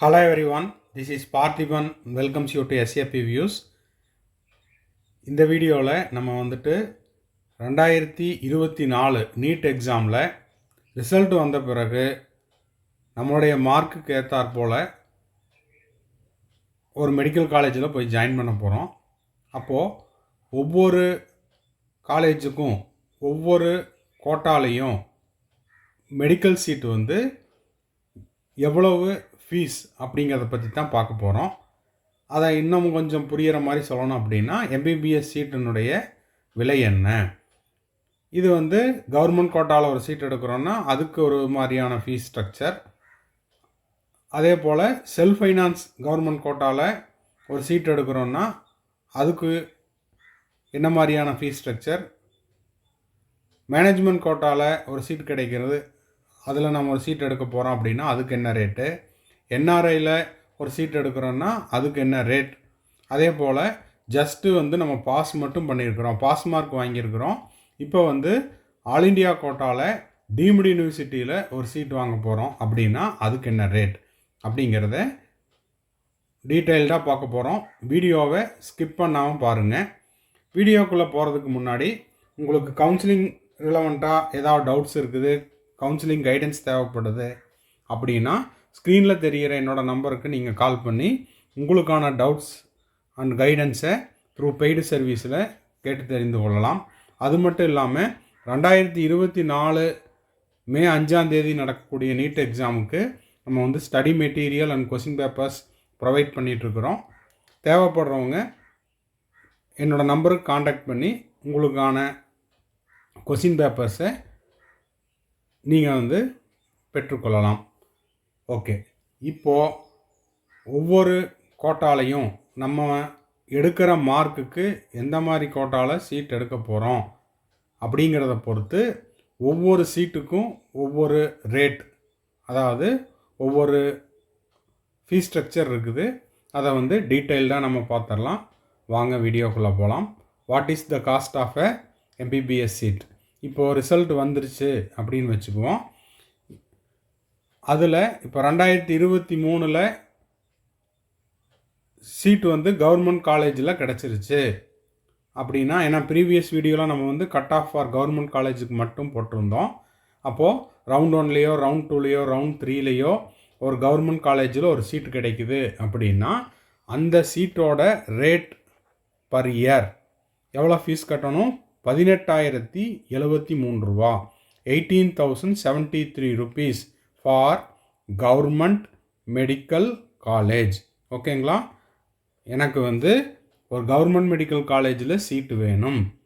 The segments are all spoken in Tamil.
Hello one this is Parthiban welcomes you to SAP views இந்த வீடியோவில் நம்ம வந்துட்டு ரெண்டாயிரத்தி இருபத்தி நாலு நீட் எக்ஸாமில் ரிசல்ட் வந்த பிறகு நம்மளுடைய மார்க்குக்கு ஏற்றாற் போல் ஒரு மெடிக்கல் காலேஜில் போய் ஜாயின் பண்ண போகிறோம் அப்போது ஒவ்வொரு காலேஜுக்கும் ஒவ்வொரு கோட்டாலையும் மெடிக்கல் சீட்டு வந்து எவ்வளவு ஃபீஸ் அப்படிங்கிறத பற்றி தான் பார்க்க போகிறோம் அதை இன்னும் கொஞ்சம் புரிகிற மாதிரி சொல்லணும் அப்படின்னா எம்பிபிஎஸ் சீட்டினுடைய விலை என்ன? இது வந்து கவர்மெண்ட் கோட்டாவில் ஒரு சீட் எடுக்கிறோன்னா அதுக்கு ஒரு மாதிரியான ஃபீஸ் ஸ்ட்ரக்சர் அதே போல் செல்ஃப் ஃபைனான்ஸ் கவர்மெண்ட் கோட்டாவில் ஒரு சீட் எடுக்கிறோன்னா அதுக்கு என்ன மாதிரியான ஃபீஸ் ஸ்ட்ரக்சர் மேனேஜ்மெண்ட் கோட்டாவில் ஒரு சீட் கிடைக்கிறது அதில் நம்ம ஒரு சீட் எடுக்க போகிறோம் அப்படின்னா அதுக்கு என்ன ரேட்டு என்ஆர்ஐயில் ஒரு சீட் எடுக்கிறோன்னா அதுக்கு என்ன ரேட் அதே போல் ஜஸ்ட்டு வந்து நம்ம பாஸ் மட்டும் பண்ணியிருக்கிறோம். பாஸ் மார்க் வாங்கியிருக்கிறோம். இப்போ வந்து ஆல் இண்டியா கோட்டாவில் டீம்டு யூனிவர்சிட்டியில் ஒரு சீட் வாங்க போகிறோம் அப்படின்னா அதுக்கு என்ன ரேட் அப்படிங்கிறத டீட்டெயில்டாக பார்க்க போகிறோம் வீடியோவை ஸ்கிப் பண்ணாமல் பாருங்கள் வீடியோக்குள்ளே போகிறதுக்கு முன்னாடி உங்களுக்கு கவுன்சிலிங் ரிலவெண்ட்டாக ஏதாவது டவுட்ஸ் இருக்குது? கவுன்சிலிங் கைடன்ஸ் தேவைப்படுது? அப்படின்னா ஸ்க்ரீனில் தெரிகிற என்னோடய நம்பருக்கு நீங்கள் கால் பண்ணி உங்களுக்கான டவுட்ஸ் அண்ட் கைடன்ஸை த்ரூ பெய்டு சர்வீஸில் கேட்டு தெரிந்து கொள்ளலாம். அது மட்டும் இல்லாமல் ரெண்டாயிரத்தி இருபத்தி நாலு மே அஞ்சாந்தேதி நடக்கக்கூடிய நீட் எக்ஸாமுக்கு நம்ம வந்து study material and question papers provide பண்ணிகிட்ருக்குறோம் தேவைப்படுறவங்க என்னோடய நம்பருக்கு காண்டாக்ட் பண்ணி உங்களுக்கான கொஸ்டின் பேப்பர்ஸை நீங்கள் வந்து பெற்றுக்கொள்ளலாம். ஓகே. இப்போது ஒவ்வொரு கோட்டாலையும் நம்ம எடுக்கிற மார்க்குக்கு எந்த மாதிரி கோட்டாவில் சீட் எடுக்க போகிறோம் அப்படிங்கிறத பொறுத்து ஒவ்வொரு சீட்டுக்கும் ஒவ்வொரு ரேட் அதாவது ஒவ்வொரு ஃபீஸ் ஸ்ட்ரக்சர் இருக்குது. அதை வந்து டீட்டெயில்டாக நம்ம பார்த்துடலாம் வாங்க வீடியோக்குள்ளே போகலாம் what is the cost of a MBBS seat இப்போது ரிசல்ட் வந்துருச்சு அப்படின்னு வச்சுக்குவோம். அதில் இப்போ ரெண்டாயிரத்தி இருபத்தி மூணில் சீட்டு வந்து கவர்மெண்ட் காலேஜில் கிடச்சிருச்சு. அப்படின்னா ஏன்னா ப்ரீவியஸ் வீடியோவில் நம்ம வந்து கட் ஆஃப் ஃபார் கவர்மெண்ட் காலேஜுக்கு மட்டும் போட்டிருந்தோம். அப்போது ரவுண்ட் ஒன்லேயோ ரவுண்ட் டூலேயோ ரவுண்ட் த்ரீலேயோ ஒரு கவர்மெண்ட் காலேஜில் ஒரு சீட்டு கிடைக்குது அப்படின்னா அந்த சீட்டோட ரேட் பர் இயர் எவ்வளோ ஃபீஸ் கட்டணும்? பதினெட்டாயிரத்தி எழுபத்தி மூணு ரூபா. Eighteen thousand seventy three rupees for government medical college ஓகேங்களா எனக்கு வந்து ஒரு கவர்மெண்ட் மெடிக்கல் காலேஜில் சீட்டு வேணும்.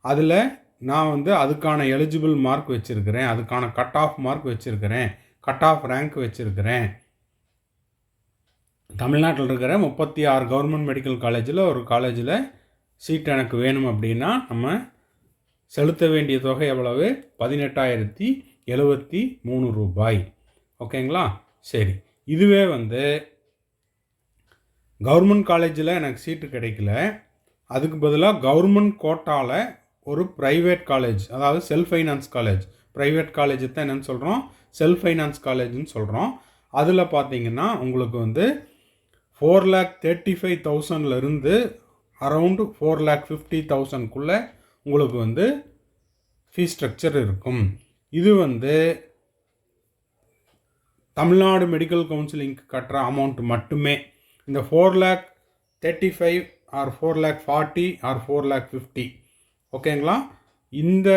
அதில் நான் வந்து அதுக்கான எலிஜிபிள் மார்க் வச்சுருக்கிறேன். அதுக்கான கட் ஆஃப் மார்க் வச்சுருக்கிறேன். கட் ஆஃப் ரேங்க் வச்சுருக்கிறேன். தமிழ்நாட்டில் இருக்கிற முப்பத்தி ஆறு கவர்மெண்ட் மெடிக்கல் காலேஜில் ஒரு காலேஜில் சீட் எனக்கு வேணும் அப்படின்னா நம்ம செலுத்த வேண்டிய தொகை எவ்வளவு? பதினெட்டாயிரத்தி எழுபத்தி மூணு ரூபாய். ஓகேங்களா? சரி. இதுவே வந்து கவர்மெண்ட் காலேஜில் எனக்கு சீட்டு கிடைக்கல. அதுக்கு பதிலாக கவர்மெண்ட் கோட்டாவில் ஒரு ப்ரைவேட் காலேஜ் அதாவது self finance college. Private college தான் என்னென்னு சொல்கிறோம் செல்ஃப் ஃபைனான்ஸ் காலேஜ்னு சொல்கிறோம் அதில் பார்த்தீங்கன்னா உங்களுக்கு வந்து ஃபோர் லேக் தேர்ட்டி ஃபைவ் தௌசண்ட்லேருந்து அரவுண்டு ஃபோர் லேக் ஃபிஃப்டி தௌசண்ட்குள்ளே உங்களுக்கு வந்து ஃபீஸ் ஸ்ட்ரக்சர் இருக்கும். இது வந்து தமிழ்நாடு மெடிக்கல் கவுன்சிலிங்க்கு கட்டுற அமௌண்ட் மட்டுமே. இந்த four lakh thirty five or four lakh forty or four lakh fifty ஓகேங்களா இந்த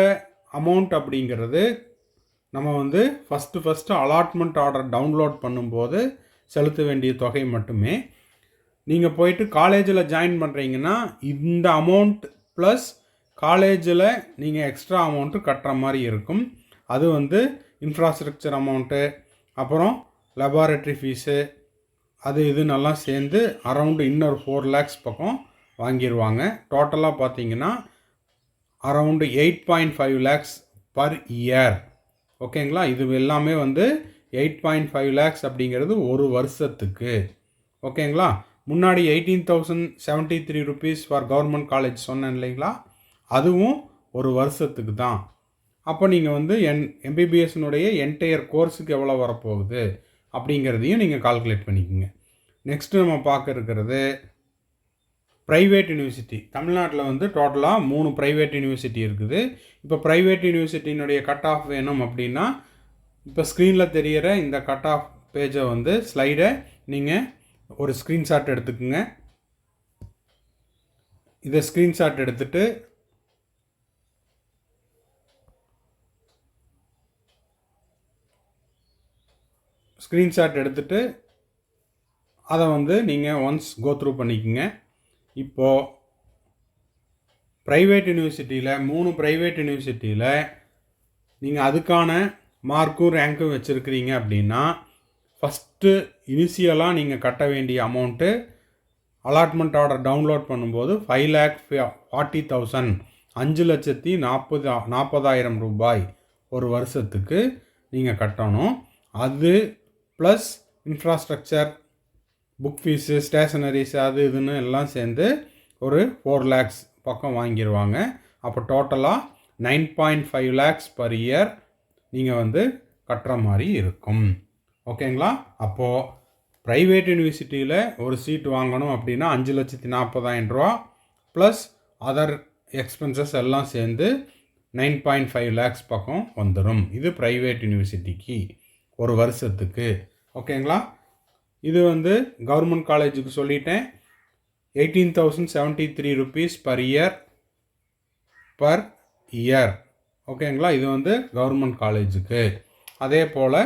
அமௌண்ட் அப்படிங்கிறது நம்ம வந்து first first allotment order download பண்ணும்போது செலுத்த வேண்டிய தொகை மட்டுமே. நீங்கள் போயிட்டு காலேஜில் ஜாயின் பண்ணுறீங்கன்னா இந்த அமௌண்ட் ப்ளஸ் காலேஜில் நீங்கள் எக்ஸ்ட்ரா அமௌண்ட்டு கட்டுற மாதிரி இருக்கும். அது வந்து இன்ஃப்ராஸ்ட்ரக்சர் அமௌண்ட்டு அப்புறம் லெபார்ட்ரி ஃபீஸு அது இது நல்லா சேர்ந்து அரவுண்டு இன்னொரு ஃபோர் லேக்ஸ் பக்கம் வாங்கிடுவாங்க டோட்டலாக பார்த்தீங்கன்னா around eight point five lakhs per year ஓகேங்களா இது எல்லாமே வந்து எயிட் பாயிண்ட் ஃபைவ் லேக்ஸ் அப்படிங்கிறது ஒரு வருஷத்துக்கு. ஓகேங்களா முன்னாடி eighteen thousand seventy three rupees for government college சொன்னேன் இல்லைங்களா? அதுவும் ஒரு வருஷத்துக்கு தான். அப்போ நீங்கள் வந்து என் எம்பிபிஎஸ்னுடைய என்டையர் கோர்ஸுக்கு எவ்வளோ வரப்போகுது அப்படிங்கிறதையும் நீங்கள் கால்குலேட் பண்ணிக்கோங்க. நெக்ஸ்ட்டு நம்ம பார்க்க இருக்கிறது ப்ரைவேட் யூனிவர்சிட்டி தமிழ்நாட்டில் வந்து டோட்டலாக மூணு ப்ரைவேட் யூனிவர்சிட்டி இருக்குது. இப்போ ப்ரைவேட் யூனிவர்சிட்டியினுடைய கட் ஆஃப் வேணும் அப்படின்னா இப்போ ஸ்க்ரீனில் தெரிகிற இந்த கட் ஆஃப் பேஜை வந்து ஸ்லைடை நீங்கள் ஒரு ஸ்க்ரீன்ஷாட் எடுத்துக்கோங்க. இதை ஸ்க்ரீன்ஷாட் எடுத்துகிட்டு ஸ்க்ரீன்ஷாட் எடுத்துகிட்டு அதை வந்து நீங்கள் ஒன்ஸ் கோ த்ரூ பண்ணிக்கோங்க. இப்போது ப்ரைவேட் யூனிவர்சிட்டியில் மூணு ப்ரைவேட் யூனிவர்சிட்டியில் நீங்கள் அதுக்கான மார்க்கும் ரேங்க்கும் வச்சுருக்கிறீங்க அப்படின்னா ஃபஸ்ட்டு இனிஷியலாக நீங்கள் கட்ட வேண்டிய அமௌண்ட்டு அலாட்மெண்ட் ஆர்டர் டவுன்லோட் பண்ணும்போது ஃபைவ் லேக் ஃபார்ட்டி தௌசண்ட் அஞ்சு லட்சத்தி நாற்பது நாற்பதாயிரம் ரூபாய் ஒரு வருஷத்துக்கு நீங்கள் கட்டணும். அது plus infrastructure book fees stationeries அது இதுன்னு எல்லாம் சேர்ந்து ஒரு ஃபோர் லேக்ஸ் பக்கம் வாங்கிடுவாங்க அப்போ டோட்டலாக nine point five lakhs per year நீங்கள் வந்து கட்டுற மாதிரி இருக்கும். ஓகேங்களா அப்போது ப்ரைவேட் யூனிவர்சிட்டியில் ஒரு சீட் வாங்கணும் அப்படின்னா அஞ்சு லட்சத்தி நாற்பதாயிரம் ரூபா ப்ளஸ் அதர் எக்ஸ்பென்சஸ் எல்லாம் சேர்ந்து நைன் பாயிண்ட் ஃபைவ் லேக்ஸ் பக்கம் வந்துடும் இது ப்ரைவேட் யூனிவர்சிட்டிக்கு ஒரு வருஷத்துக்கு. ஓகேங்களா? இது வந்து கவர்மெண்ட் காலேஜுக்கு சொல்லிட்டேன். Eighteen thousand seventy three rupees per year. Per year. ஓகேங்களா? இது வந்து கவர்மெண்ட் காலேஜுக்கு. அதே போல்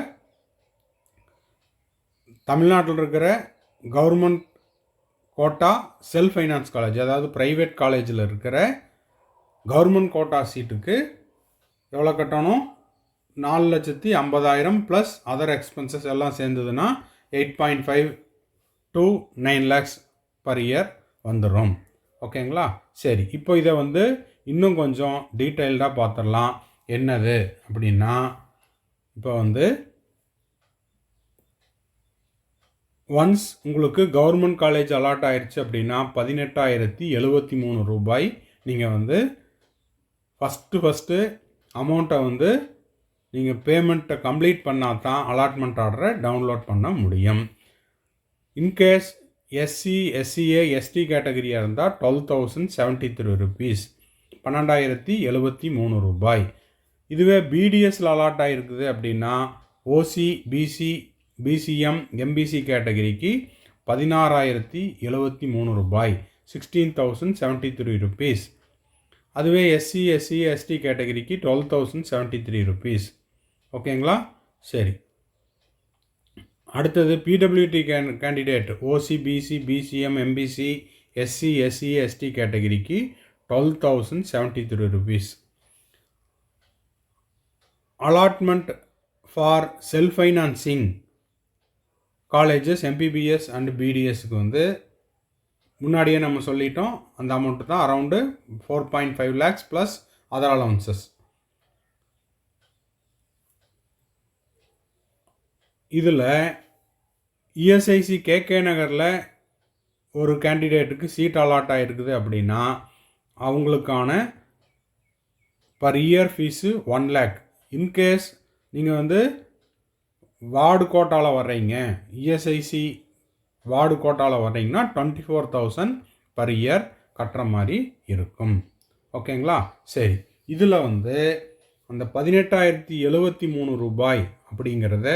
தமிழ்நாட்டில் இருக்கிற government quota self finance college அதாவது ப்ரைவேட் காலேஜில் இருக்கிற கவர்மெண்ட் கோட்டா சீட்டுக்கு எவ்வளோ கட்டணும்? நாலு லட்சத்தி ஐம்பதாயிரம் ப்ளஸ் அதர் எக்ஸ்பென்சஸ் எல்லாம் சேர்ந்ததுன்னா eight point five to nine lakhs per year வந்துடும் ஓகேங்களா? சரி இப்போ இதை வந்து இன்னும் கொஞ்சம் டீட்டெயில்டாக பார்த்துடலாம். என்னது அப்படின்னா இப்போ வந்து ஒன்ஸ் உங்களுக்கு கவர்மெண்ட் காலேஜ் அலாட் ஆயிடுச்சு அப்படின்னா பதினெட்டாயிரத்தி எழுபத்தி மூணு ரூபாய் நீங்கள் வந்து ஃபஸ்ட்டு ஃபஸ்ட்டு அமௌண்ட்டை வந்து நீங்கள் பேமெண்ட்டை கம்ப்ளீட் பண்ணால் தான் அலாட்மெண்ட் ஆர்டரை டவுன்லோட் பண்ண முடியும். In case SC SCA ST கேட்டகரியாக இருந்தால் twelve thousand seventy three rupees பன்னெண்டாயிரத்தி எழுபத்தி மூணு ரூபாய். இதுவே பிடிஎஸ்சில் அலாட் ஆகிருக்குது அப்படின்னா ஓசி பிசி பிசிஎம் எம்பிசி கேட்டகரிக்கு பதினாறாயிரத்தி எழுபத்தி மூணு ரூபாய் sixteen thousand seventy three rupees அதுவே எஸ்சி எஸ்சி எஸ்டி கேட்டகரிக்கு twelve thousand seventy three rupees ஓகேங்களா? சரி. அடுத்தது PWD can candidate OC BC BCM MBC SC SC ST கேட்டகிரிக்கு twelve thousand seventy three rupees allotment for self financing colleges MBBS and பிடிஎஸ்க்கு வந்து முன்னாடியே நம்ம சொல்லிட்டோம். அந்த அமௌண்ட்டு தான் around four point five lakhs plus other allowances இதில் இஎஸ்ஐசி கேகே நகரில் ஒரு கேண்டிடேட்டுக்கு சீட் அலாட் ஆகிருக்குது அப்படின்னா அவங்களுக்கான per year fees one lakh in case நீங்கள் வந்து வார்டு கோட்டாவில் வர்றீங்க இஎஸ்ஐசி வார்டு கோட்டாவில் வர்றீங்கன்னா twenty four thousand per year கட்டுற மாதிரி இருக்கும். ஓகேங்களா சரி. இதில் வந்து அந்த பதினெட்டாயிரத்தி எழுபத்தி மூணு ரூபாய் அப்படிங்கிறத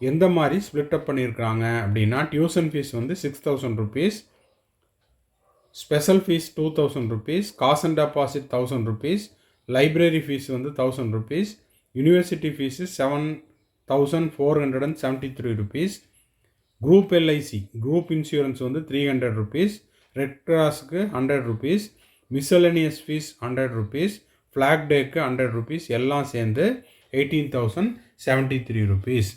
எந்த மாதிரி ஸ்ப்ளிட் அப் பண்ணியிருக்கிறாங்க அப்படின்னா டியூஷன் ஃபீஸ் வந்து six thousand rupees special fees two thousand rupees காசு and deposit thousand rupees library fees வந்து thousand rupees university fees seven thousand four hundred and seventy three rupees group LIC group insurance வந்து three hundred rupees red கிராஸுக்கு hundred rupees miscellaneous fees hundred rupees flag டேக்கு ஹண்ட்ரட் ருபீஸ் எல்லாம் சேர்ந்து eighteen thousand seventy three rupees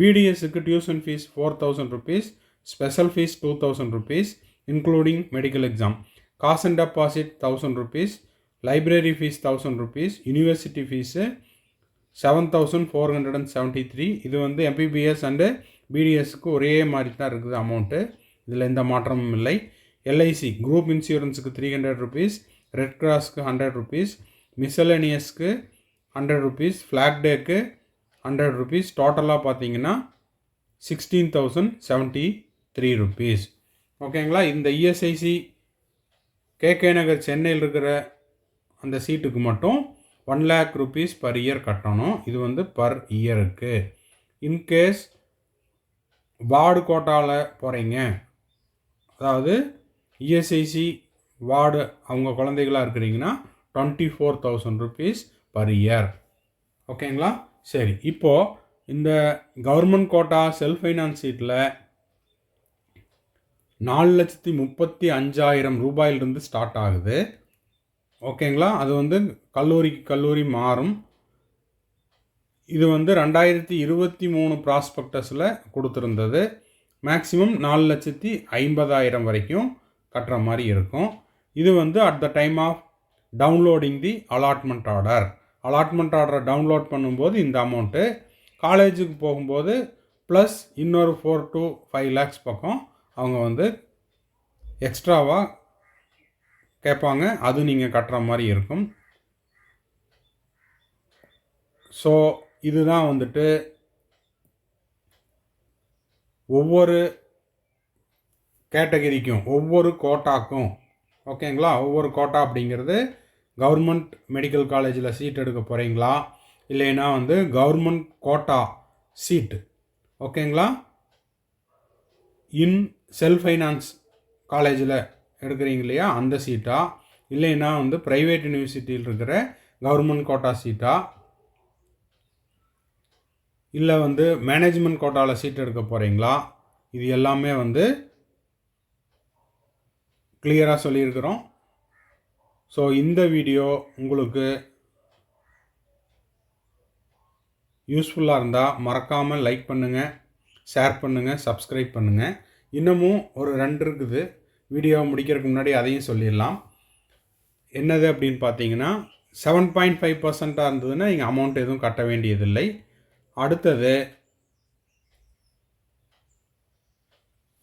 பிடிஎஸ்க்கு tuition fees four thousand rupees special fees two thousand rupees including medical exam காசு and deposit thousand rupees library fees thousand rupees university fees seven thousand four hundred and seventy three இது வந்து எம்பிபிஎஸ் அண்டு பிடிஎஸ்க்கு ஒரே மாதிரி தான் இருக்குது அமௌண்ட்டு இதில் எந்த மாற்றமும் இல்லை. எல்ஐசி குரூப் இன்சூரன்ஸுக்கு த்ரீ ஹண்ட்ரட் ருபீஸ் ரெட் கிராஸ்க்கு ஹண்ட்ரட் ருபீஸ் மிசலேனியஸ்க்கு ஹண்ட்ரட் ருபீஸ் ஃப்ளாக் டேக்கு ஹண்ட்ரட் ருபீஸ் டோட்டலாக பார்த்தீங்கன்னா sixteen thousand seventy three rupees ஓகேங்களா இந்த இஎஸ்ஐசி கேகே நகர் சென்னையில் இருக்கிற அந்த சீட்டுக்கு மட்டும் one lakh rupees per year கட்டணும். இது வந்து பர் இயருக்கு இன்கேஸ் வார்டு கோட்டாவில் போகிறீங்க அதாவது இஎஸ்ஐசி வார்டு அவங்க குழந்தைகளாக இருக்கிறீங்கன்னா twenty four thousand rupees per year ஓகேங்களா சரி இப்போது இந்த கவர்மெண்ட் கோட்டா செல்ஃப் ஃபைனான்ஸ் சீட்டில் நாலு லட்சத்தி முப்பத்தி அஞ்சாயிரம் ரூபாயிலிருந்து ஸ்டார்ட் ஆகுது. ஓகேங்களா அது வந்து கல்லூரிக்கு கல்லூரி மாறும். இது வந்து ரெண்டாயிரத்தி இருபத்தி மூணு ப்ராஸ்பெக்டஸில் கொடுத்துருந்தது. மேக்ஸிமம் நாலு லட்சத்தி ஐம்பதாயிரம் வரைக்கும் கட்டுற மாதிரி இருக்கும். இது வந்து at the time of downloading the allotment order allotment ஆர்டரை டவுன்லோட் பண்ணும்போது இந்த அமௌண்ட்டு காலேஜுக்கு போகும்போது ப்ளஸ் இன்னொரு ஃபோர் டு ஃபைவ் லேக்ஸ் பக்கம் அவங்க வந்து எக்ஸ்ட்ராவாக கேட்பாங்க. அது நீங்கள் கட்டுற மாதிரி இருக்கும். ஸோ இதுதான் வந்துட்டு ஒவ்வொரு கேட்டகரிக்கும் ஒவ்வொரு கோட்டாக்கும் ஓகேங்களா ஒவ்வொரு கோட்டா அப்படிங்கிறது கவர்மெண்ட் மெடிக்கல் காலேஜில் சீட் எடுக்க போகிறீங்களா இல்லைன்னா வந்து கவர்மெண்ட் கோட்டா சீட்டு. ஓகேங்களா? இன் செல்ஃப் ஃபைனான்ஸ் காலேஜில் எடுக்கிறீங்க இல்லையா? அந்த சீட்டா? இல்லைன்னா வந்து ப்ரைவேட் யூனிவர்சிட்டியில் இருக்கிற கவர்மெண்ட் கோட்டா சீட்டா? இல்லை வந்து மேனேஜ்மெண்ட் கோட்டாவில் சீட் எடுக்க போகிறீங்களா இது எல்லாமே வந்து கிளியராக சொல்லியிருக்கிறோம். ஸோ இந்த வீடியோ உங்களுக்கு யூஸ்ஃபுல்லாக இருந்தால் மறக்காமல் லைக் பண்ணுங்கள் ஷேர் பண்ணுங்கள் சப்ஸ்கிரைப் பண்ணுங்கள் இன்னமும் ஒரு ரெண்டு இருக்குது. வீடியோ முடிக்கிறதுக்கு முன்னாடி அதையும் சொல்லிடலாம். என்னது அப்படின்னு பார்த்தீங்கன்னா செவன் பாயிண்ட் ஃபைவ் பர்சண்ட்டாக இருந்ததுன்னா நீங்கள் அமௌண்ட் எதுவும் கட்ட வேண்டியதில்லை. அடுத்தது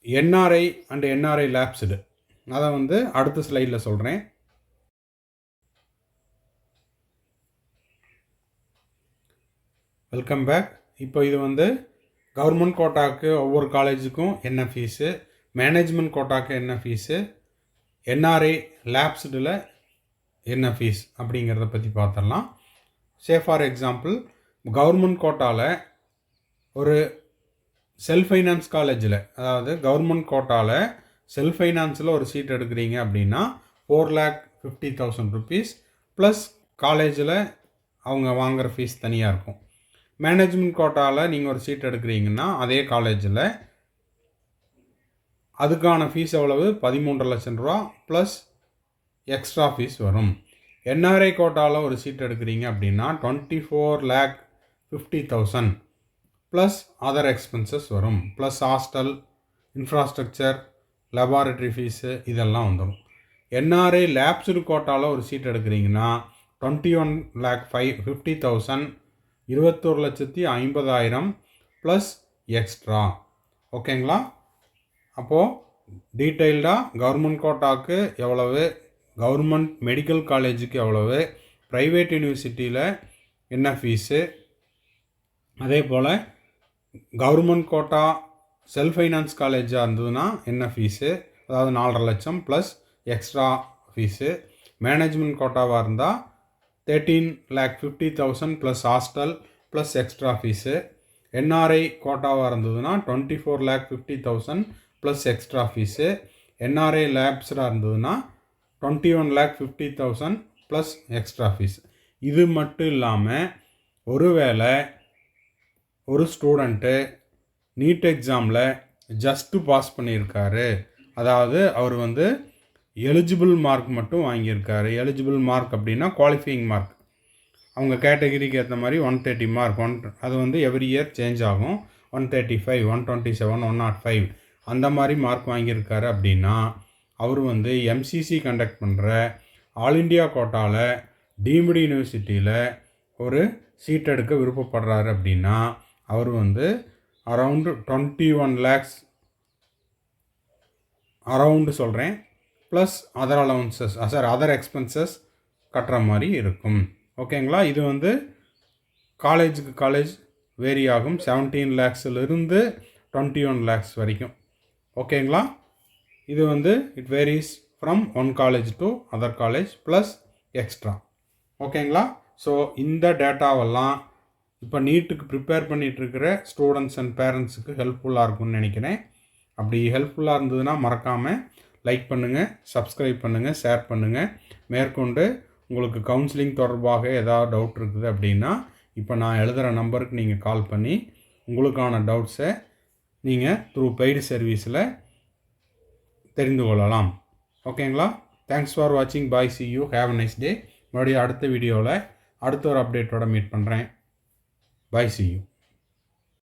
என்ஆர்ஐ அண்ட் என்ஆர்ஐ லேப்ஸ்டு அதை வந்து அடுத்த ஸ்லைடில் சொல்கிறேன் வெல்கம் பேக் இப்போ இது வந்து கவர்மெண்ட் கோட்டாக்கு ஒவ்வொரு காலேஜுக்கும் என்ன ஃபீஸு மேனேஜ்மெண்ட் கோட்டாக்கு என்ன ஃபீஸு என்ஆர்ஐ லேப்ஸ்டில் என்ன ஃபீஸ் அப்படிங்கிறத பற்றி பார்த்துடலாம். சே ஃபார் எக்ஸாம்பிள் கவர்மெண்ட் கோட்டாவில் ஒரு செல்ஃப் ஃபைனான்ஸ் காலேஜில் அதாவது கவர்மெண்ட் கோட்டாவில் செல்ஃப் ஃபைனான்ஸில் ஒரு சீட் எடுக்கிறீங்க அப்படின்னா four lakh fifty thousand rupees plus காலேஜில் அவங்க வாங்குகிற ஃபீஸ் தனியாக இருக்கும். மேனேஜ்மெண்ட் கோட்டாவில் நீங்கள் ஒரு சீட் எடுக்கிறீங்கன்னா அதே காலேஜில் அதுக்கான ஃபீஸ் எவ்வளவு? பதிமூன்று லட்சம் ரூபா ப்ளஸ் எக்ஸ்ட்ரா ஃபீஸ் வரும். என்ஆர்ஐ கோட்டாவில் ஒரு சீட் எடுக்கிறீங்க அப்படின்னா twenty four lakh fifty thousand plus other expenses வரும். Plus hostel infrastructure laboratory fees இதெல்லாம் வந்துடும் என்ஆர்ஐ லேப்ஸ்டு கோட்டாவில் ஒரு சீட் எடுக்கிறீங்கன்னா twenty one lakh five fifty thousand இருபத்தோரு லட்சத்தி ஐம்பதாயிரம் ப்ளஸ் எக்ஸ்ட்ரா ஓகேங்களா அப்போது டீட்டெயில்டாக கவர்மெண்ட் கோட்டாக்கு எவ்வளவு கவர்மெண்ட் மெடிக்கல் காலேஜுக்கு எவ்வளவு ப்ரைவேட் யூனிவர்சிட்டியில் என்ன ஃபீஸு அதே போல் கவர்மெண்ட் கோட்டா செல்ஃப் ஃபைனான்ஸ் காலேஜாக இருந்ததுன்னா என்ன ஃபீஸு அதாவது நாலரை லட்சம் ப்ளஸ் எக்ஸ்ட்ரா ஃபீஸு மேனேஜ்மெண்ட் கோட்டாவாக இருந்தால் thirteen lakh fifty thousand plus hostel plus extra fees NRI கோட்டாவாக இருந்ததுன்னா twenty four lakh fifty thousand plus extra fees NRI லேப்ஸ்டாக இருந்ததுன்னா twenty one lakh fifty thousand plus extra fees இது மட்டும் இல்லாமல் ஒருவேளை ஒரு ஸ்டூடெண்ட்டு நீட் எக்ஸாமில் ஜஸ்ட்டு பாஸ் பண்ணியிருக்காரு. அதாவது அவர் வந்து எலிஜிபிள் மார்க் மட்டும் வாங்கியிருக்காரு. எலிஜிபிள் மார்க் அப்படின்னா குவாலிஃபையிங் மார்க் அவங்க கேட்டகரிக்கு ஏற்ற மாதிரி ஒன் தேர்ட்டி மார்க் ஒன் அது வந்து எவ்ரி இயர் சேஞ்ச் ஆகும். One thirty five one twenty seven one naught five அந்த மாதிரி மார்க் வாங்கியிருக்காரு அப்படின்னா அவர் வந்து எம்சிசி கண்டக்ட் பண்ணுற ஆல் இண்டியா கோட்டாவில் டீம்டு யூனிவர்சிட்டியில் ஒரு சீட் எடுக்க விருப்பப்படுறாரு அப்படின்னா அவர் வந்து around twenty one lakhs around சொல்கிறேன் plus other allowances sir other expenses கட்டுற மாதிரி இருக்கும். ஓகேங்களா இது வந்து காலேஜுக்கு காலேஜ் வேரி ஆகும். செவன்டீன் லேக்ஸிலிருந்து டுவெண்ட்டி ஒன் லேக்ஸ் வரைக்கும் ஓகேங்களா இது வந்து it varies from one college to other college plus extra ஓகேங்களா ஸோ இந்த டேட்டாவெல்லாம் இப்போ நீட்டுக்கு ப்ரிப்பேர் பண்ணிகிட்ருக்கிற ஸ்டூடெண்ட்ஸ் அண்ட் பேரண்ட்ஸுக்கு ஹெல்ப்ஃபுல்லாக இருக்கும்னு நினைக்கிறேன். அப்படி ஹெல்ப்ஃபுல்லாக இருந்ததுன்னா மறக்காமல் லைக் பண்ணுங்கள் சப்ஸ்கிரைப் பண்ணுங்கள் ஷேர் பண்ணுங்கள் மேற்கொண்டு உங்களுக்கு கவுன்சிலிங் தொடர்பாக ஏதாவது டவுட் இருக்குது அப்படின்னா இப்போ நான் எழுதுகிற நம்பருக்கு நீங்கள் கால் பண்ணி உங்களுக்கான டவுட்ஸை நீங்கள் த்ரூ பெய்டு சர்வீஸில் தெரிந்து கொள்ளலாம். ஓகேங்களா தேங்க்ஸ் ஃபார் வாட்சிங் bye see you have a nice day மறுபடியும் அடுத்த வீடியோவில் அடுத்த ஒரு அப்டேட்டோட மீட் பண்ணுறேன் பாய் சி யூ